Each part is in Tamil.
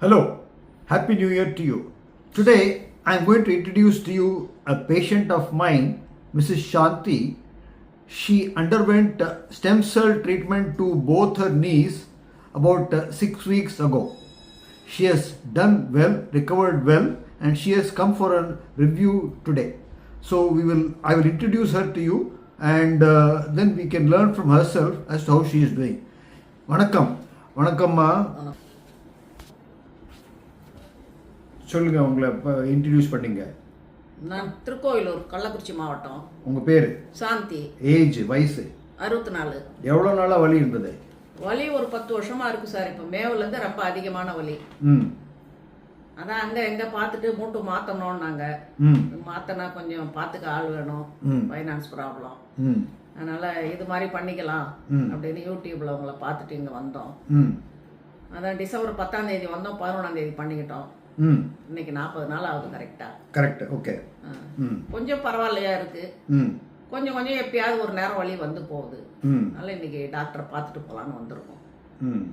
Hello, Happy New Year to you. Today I am going to introduce to you a patient of mine, Mrs. Shanti. She underwent uh, stem cell treatment to both her knees about uh, six weeks ago. She has done well, recovered well, and she has come for a review today. So we will, I will introduce her to you, and uh, then we can learn from herself as to how she is doing. வணக்கம் வணக்கம்மா சொல்லுங்க உங்களை இன்ட்ரடியூஸ் பண்ணீங்க. நான் திருக்கோயிலூர் கள்ளக்குறிச்சி மாவட்டம். உங்க பேரு? சாந்தி. ஏஜ் வயசு? அறுபத்தி நாலு எவ்வளோ நாளா வலி இருந்தது? வலி ஒரு பத்து வருஷமா இருக்கு சார் இப்போ மேவுலேருந்து ரொம்ப அதிகமான வலி. ம். அதான் அங்கே எங்கே பார்த்துட்டு மூட்டு மாற்றணும்னாங்க மாற்றினா கொஞ்சம் பார்த்துக்க ஆள் வேணும். ஃபைனான்ஸ் ப்ராப்ளம் ம். அதனால இது மாதிரி பண்ணிக்கலாம். அப்படின்னு யூடியூப்ல உங்களை பார்த்துட்டு இங்கே வந்தோம். அதான் டிசம்பர் பத்தாம் தேதி வந்தோம் பதினொன்றாம் தேதி பண்ணிக்கிட்டோம். இன்னைக்கு நாற்பது நாள் ஆகுது கரெக்டாக கரெக்ட் ஓகே ம். கொஞ்சம் பரவாயில்லையா இருக்கு? ம். கொஞ்சம் கொஞ்சம் எப்பயாவது ஒரு நேரம் வலி வந்து போகுது. ம். அதனால இன்னைக்கு டாக்டரை பார்த்துட்டு போகலான்னு வந்திருக்கோம். ம்.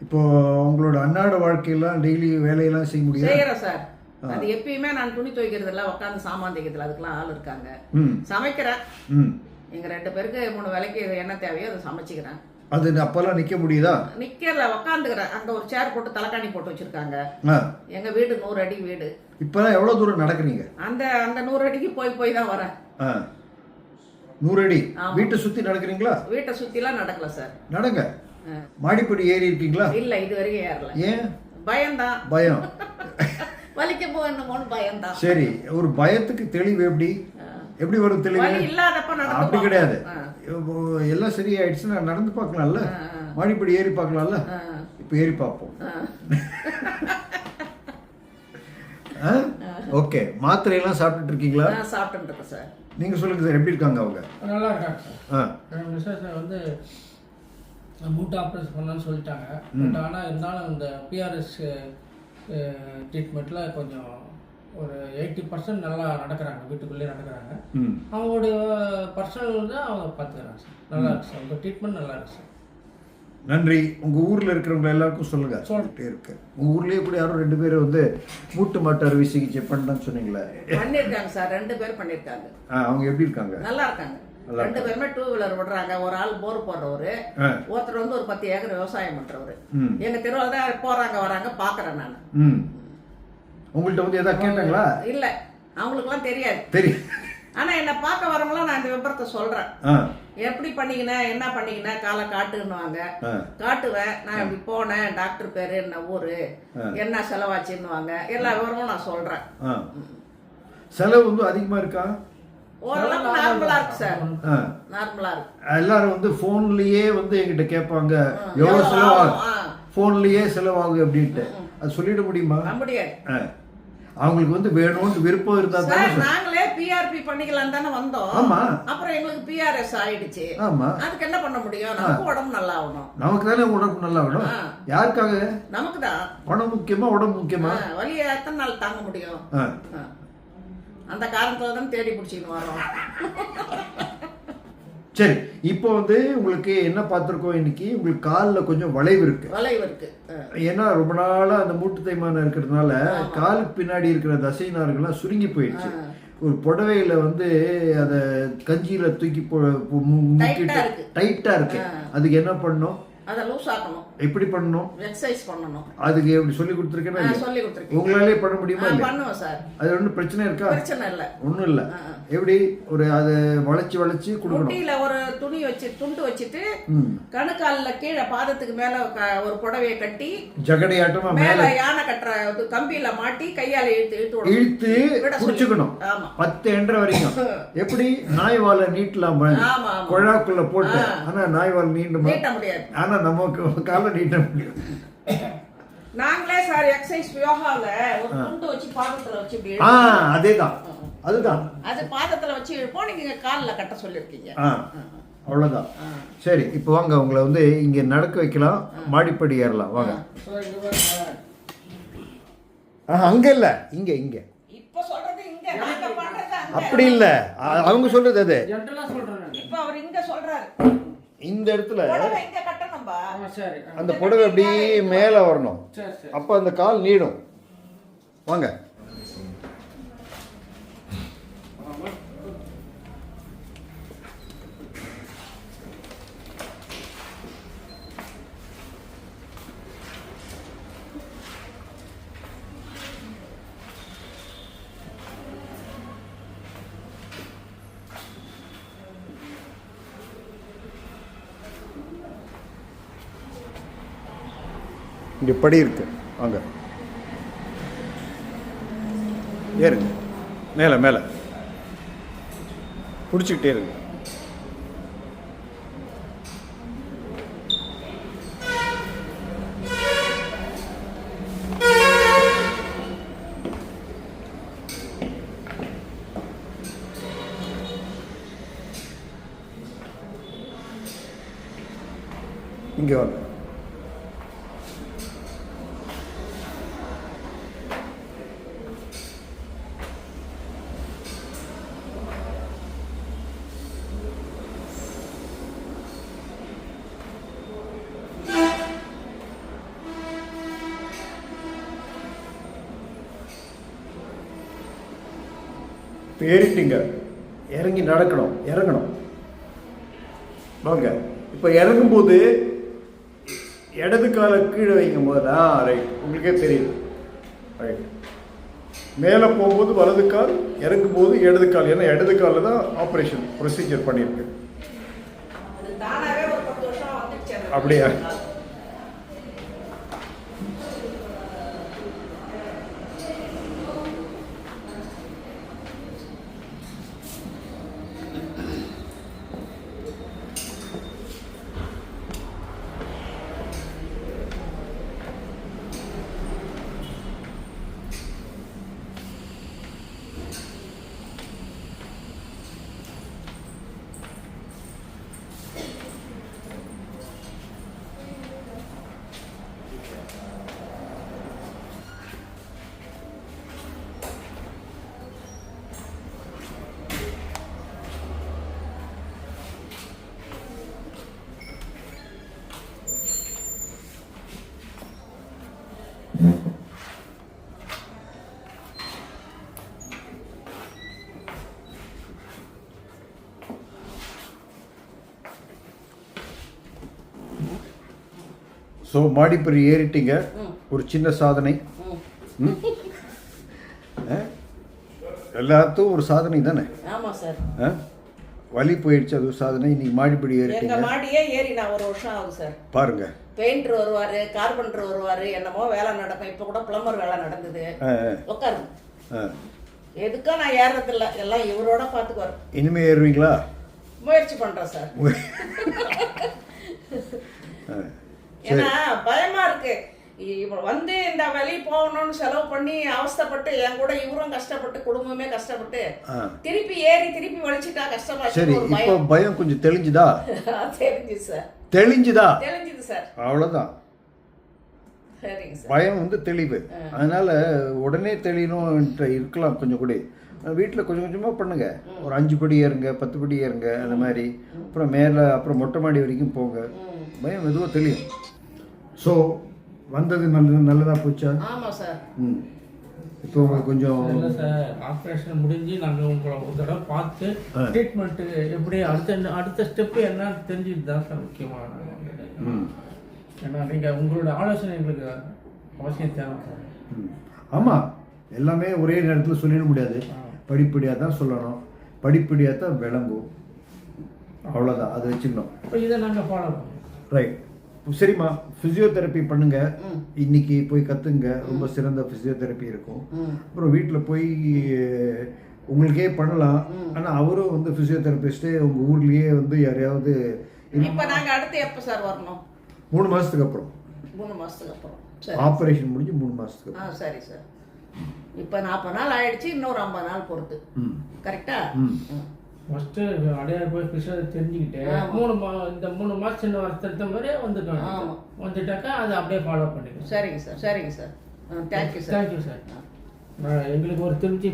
இப்போ உங்களோட அன்றாட வாழ்க்கையெல்லாம் டெய்லி வேலையெல்லாம் செய்ய முடியாது? செய்யறேன் சார். அது எப்பயுமே நான் துணி துவைக்கிறது இல்ல உட்காந்து சாமான் தைக்கிறதுல அதுக்கெல்லாம் ஆள் இருக்காங்க. சமைக்கிறேன். ம். எங்க ரெண்டு பேருக்கு மூணு வேலைக்கு என்ன தேவையோ அதை சமைச்சுக்கிறேன். அது அப்போல்லாம் நிற்க முடியுதா? நிக்கல உக்காந்துக்கிறேன் அங்க ஒரு சேர் போட்டு தலைக்காணி போட்டு வச்சிருக்காங்க. எங்க வீடு நூறு அடி வீடு. இப்போலாம் எவ்வளோ தூரம் நடக்கிறீங்க? அந்த அந்த நூறு அடிக்கு போய் போய் தான் வரேன். நூறடி ஆமா. வீட்டை சுற்றி நடக்கிறீங்களா? வீட்டை சுத்திலாம் நடக்கல சார். நடங்க. மாடிப்படி ஏறி இருக்கீங்களா? இல்ல இது வரைக்கும் ஏறல. ஏன்? பயம்தான். பயம். வலிக்க போகணுமோன்னு பயம்தான். சரி ஒரு பயத்துக்கு தெளிவு எப்படி? எப்படி வரும் தெளிவு அப்படி. கிடையாது. எல்லாம் சரியாயிடுச்சுன்னா நடந்து பார்க்கலாம்ல. மாடிப்படி ஏறி பார்க்கலாம்ல. இப்போ ஏறி பார்ப்போம். ஆ. ஓகே. மாத்திரையெல்லாம் சாப்பிட்டுட்டு இருக்கீங்களா? நான் சாப்பிட்டுட்டு இருக்கேன் சார். நீங்க சொல்லுங்க சார் எப்படி இருக்காங்க அவங்க? நல்லா இருக்காங்க சார். என் மிஸ்ஸஸ் வந்து மூட்டை ஆப்ரேஷன் பண்ணலான்னு சொல்லிட்டாங்க. பட் ஆனால் இருந்தாலும் இந்த பிஆர்எஸ் ட்ரீட்மெண்ட்டில் கொஞ்சம் ஒரு எயிட்டி பர்சன்ட் நல்லா நடக்கிறாங்க வீட்டுக்குள்ளேயே நடக்கிறாங்க. அவங்களுடைய பர்சனல் தான் அவங்க பார்த்துக்கிறாங்க சார். நல்லா இருக்கு சார். உங்கள் ட்ரீட்மெண்ட் நல்லா இருக்கு சார். நன்றி. உங்க ஊர்ல இருக்கிறவங்க எல்லாருக்கும் சொல்லுங்க. சொல்லிட்டே இருக்கு. உங்க ஊர்லயே கூட யாரும் ரெண்டு பேரும் வந்து மூட்டு மாட்டு அறுவை சிகிச்சை பண்ணலாம்னு சொன்னீங்களே. பண்ணிருக்காங்க சார். ரெண்டு பேர் பண்ணிருக்காங்க ஆ, அவங்க எப்படி இருக்காங்க? நல்லா இருக்காங்க. ரெண்டு பேருமே டூ வீலர் விடுறாங்க ஒரு ஆள் போர் போடுறவரு ஒருத்தர் வந்து ஒரு பத்து ஏக்கர் விவசாயம் பண்றவரு. ம். எங்க தெருவில் தான் போறாங்க வராங்க பாக்குறேன் நான். உங்கள்கிட்ட வந்து எதாவது கேட்டாங்களா? இல்ல. அவங்களுக்குலாம் தெரியாது. தெரியும். ஆனா என்ன பார்க்க வரவங்களாம் நான் இந்த விபரத்தை சொல்றேன். ஆ. எப்படி பண்ணீங்கன்னா என்ன பண்ணீங்கன்னா காலை காட்டுன்னுவாங்க. காட்டுவேன் நான் இப்படி போனேன் டாக்டர் பேரு என்ன ஊரு என்ன செலவாச்சுன்னுவாங்க. எல்லா விவரமும் நான் சொல்றேன். ஆ. செலவு வந்து அதிகமா இருக்கா? ஓரளவுக்கு நார்மலா இருக்கு சார். ஆ. நார்மலா இருக்கு. எல்லாரும் வந்து ஃபோன்லயே வந்து என்கிட்ட கேட்பாங்க. எவ்வளவு செலவாகும். ஃபோன்லயே செலவாகும் அப்படின்ட்டு. அது சொல்லிட முடியுமா? முடியாது. அவங்களுக்கு வந்து வேணும்னு விருப்பம் இருந்தா சார் தானே நாங்களே பிஆர்பி பண்ணிக்கலாம் தானே வந்தோம். ஆமா. அப்புறம் எங்களுக்கு பிஆர்எஸ் ஆயிடுச்சு. ஆமா. அதுக்கு என்ன பண்ண முடியும்? நமக்கு உடம்பு நல்லா ஆகணும் நமக்கு தானே உடம்பு நல்லா வேணும் ஆ. யாருக்காக? நமக்கு தான் பணம் முக்கியமா உடம்பு முக்கியமா? வலியை எத்தனை நாள் தாங்க முடியும்? ஆ. ஆ. அந்த காரணத்துல தான் தேடி பிடிச்சின்னு வரோம். சரி இப்போ வந்து உங்களுக்கு என்ன பார்த்துருக்கோம் இன்னைக்கு? உங்களுக்கு காலில் கொஞ்சம் வளைவு இருக்கு. வளைவு இருக்கு. ஏன்னா ரொம்ப நாளா அந்த மூட்டு தேய்மானம் இருக்கிறதுனால காலுக்கு பின்னாடி இருக்கிற தசை நார்கள்லாம் சுருங்கி போயிடுச்சு. ஒரு புடவையில வந்து அதை கஞ்சியில தூக்கி. டைட்டா இருக்கு. அதுக்கு என்ன பண்ணணும்? அதை லூஸ் ஆக்கணும். எப்படி பண்ணணும்? எக்ஸசைஸ் பண்ணணும். அதுக்கு எப்படி சொல்லி இல்லையா? சொல்லி கொடுத்துருக்கேன். உங்களாலே பண்ண முடியுமா பண்ணுவேன் சார். அது ஒன்றும் பிரச்சனை இருக்கா? பிரச்சனை இல்லை. ஒன்றும் இல்லை. எப்படி? ஒரு அதை வளைச்சு வளைச்சு கொடுக்கணும். முட்டியில ஒரு துணி வச்சு துண்டு வச்சுட்டு கணுக்கால்ல கீழே பாதத்துக்கு மேல ஒரு புடவையை கட்டி ஜகடையாட்டமா மேல மேல யானை கட்டுற கம்பியில மாட்டி கையால இழுத்து இழுத்து. இழுத்து. புடிச்சுக்கணும். பத்து என்ற வரைக்கும். எப்படி? நாய் வாழை நீட்டலாம்? குழாக்குள்ள போட்டு. ஆனா நாய் வால் நீண்டுமா? நீட்ட முடியாது. ஆனா நமக்கு காலை நீட்ட முடியும் நாங்களே சார் எக்ஸசைஸ் யோகால ஒரு துண்டு வச்சு பாதத்துல வச்சு ஆ. அதேதான். அதுதான். அது பாதத்துல வச்சு இழுப்போம் நீங்க இங்க கால்ல கட்ட சொல்லிருக்கீங்க ஆ அவ்வளவுதான். சரி இப்போ வாங்க உங்களை வந்து இங்க நடக்க வைக்கலாம். மாடிப்படி ஏறலாம். வாங்க. சார் இங்கே பாருங்க ஆ, அங்க இல்ல. இங்க இங்க. இப்ப சொல்றது இங்க. நாங்க பண்றது அங்க. அப்படி இல்ல. அவங்க சொல்றது அது. இப்ப அவர் இங்க சொல்றாரு. இந்த இடத்துல அந்த புடவை அப்படியே மேலே வரணும். சரி சரி. அப்போ அந்த கால் நீடும். வாங்க. இங்கே படி இருக்கு. வாங்க. ஏறுங்க. மேலே மேலே. பிடிச்சிக்கிட்டே இருங்க. இங்கே வாங்க. ஏறிட்டீங்க இறங்கி நடக்கணும் இறங்கணும். வாங்க. இப்போ இறங்கும்போது இடது காலை கீழே வைக்கும் போது ஆ ரைட் உங்களுக்கே தெரியுது ரைட் மேலே போகும்போது வலது கால் இறங்கும் போது இடது கால். ஏன்னா இடது காலில் தான் ஆப்ரேஷன் ப்ரொசீஜர் பண்ணியிருக்கு. அப்படியா? ஸோ மாடிப்படி ஏறிட்டீங்க. ஒரு சின்ன சாதனை. ம். ம்? ஆ? எல்லாத்துக்கும் ஒரு சாதனை தானே? ஆமா சார்? வலி போயிடுச்சு அது சாதனை. இன்னைக்கு மாடிப்படி ஏறிட்டீங்க. மாடியே ஏறி நான் ஒரு வருஷம் ஆகுது சார். பாருங்க. பெயிண்டர் வருவாரு கார்பெண்டர் வருவாரு என்னமோ வேலை நடக்கும். இப்ப கூட பிளம்பர் வேலை நடந்தது. உட்காருங்க. எதுக்கும் நான் ஏறதில்ல. எல்லாம் இவரோட பாத்துக்குவாரு இனிமே ஏறுவீங்களா? முயற்சி பண்றேன் சார். ஏன்னா பயமா இருக்கு. வந்து இந்த வெளி போகணும்னு செலவு பண்ணி அவஸ்தைப்பட்டு என் கூட இவரும் கஷ்டப்பட்டு குடும்பமே கஷ்டப்பட்டு. திருப்பி ஏறி திருப்பி வலிச்சுட்டா கஷ்டமா சரி இப்போ பயம். கொஞ்சம் தெளிஞ்சுதா? தெரிஞ்சு சார். தெளிஞ்சுதா? தெரிஞ்சுது சார். அவ்வளோதான் பயம் வந்து தெளிவு. அதனால உடனே தெளியணும் இருக்கலாம் கொஞ்சம் கூட. வீட்டில் கொஞ்சம் கொஞ்சமாக பண்ணுங்க. ஒரு அஞ்சு படி ஏறுங்க பத்து படி ஏறுங்க அந்த மாதிரி. அப்புறம் மேலே அப்புறம் மொட்டை மாடி வரைக்கும் போங்க. பயம் மெதுவாக தெளியும். ஸோ வந்தது நல்லது நல்லதாக போச்சா? ஆமா சார். ம். இப்போ உங்களுக்கு கொஞ்சம் இல்லை சார். ஆப்ரேஷன் முடிஞ்சு நாங்கள் உங்களை ஒரு தடவை பார்த்து. ட்ரீட்மெண்ட்டு எப்படி அடுத்த அடுத்த ஸ்டெப்பு என்னன்னு தெரிஞ்சுட்டு தான் சார் வந்துட்டு ம். ஏன்னா நீங்கள் உங்களோட ஆலோசனை எங்களுக்கு அவசியம் தேவை சார். ம். ஆமாம் எல்லாமே ஒரே நேரத்தில் சொல்லிட முடியாது. படிப்படியாக தான் சொல்லணும். படிப்படியாக தான் விளங்கும். அவ்வளோதான் அதை வச்சுக்கணும். இப்போ இதை நாங்கள் ஃபாலோ பண்ணுவோம் ரைட் சரிம்மா. ஃபிசியோதெரப்பி பண்ணுங்க. இன்னைக்கு போய் கத்துங்க. ரொம்ப சிறந்த ஃபிசியோதெரப்பி இருக்கும். அப்புறம் வீட்டில் போய் உங்களுக்கே பண்ணலாம். ஆனால் அவரும் வந்து ஃபிசியோதெரபிஸ்ட்டு உங்கள் ஊர்லேயே வந்து யாரையாவது இப்ப நாங்க அடுத்து எப்ப சார் வரணும்? மூணு மாதத்துக்கு அப்புறம். மூணு மாசத்துக்கு அப்புறம். ஆப்ரேஷன் முடிஞ்சு மூணு மாதத்துக்கு ஆ சரி சார். இப்ப நாற்பது நாள் ஆயிடுச்சு இன்னொரு ஐம்பது நாள் பொறுத்து. கரெக்டா. ஃபஸ்ட்டு அடையாறு போய் ஃபிஷரை தெரிஞ்சுக்கிட்டு. மூணு மா இந்த மூணு மாதம் சின்ன வருஷத்த மாதிரியே வந்துட்டோம். ஆமா. வந்துட்டாக்கா அதை அப்படியே ஃபாலோ பண்ணிக்கணும் சரிங்க சார் சரிங்க sir. Thank you sir thank you sir எங்களுக்கு ஒரு திருப்தி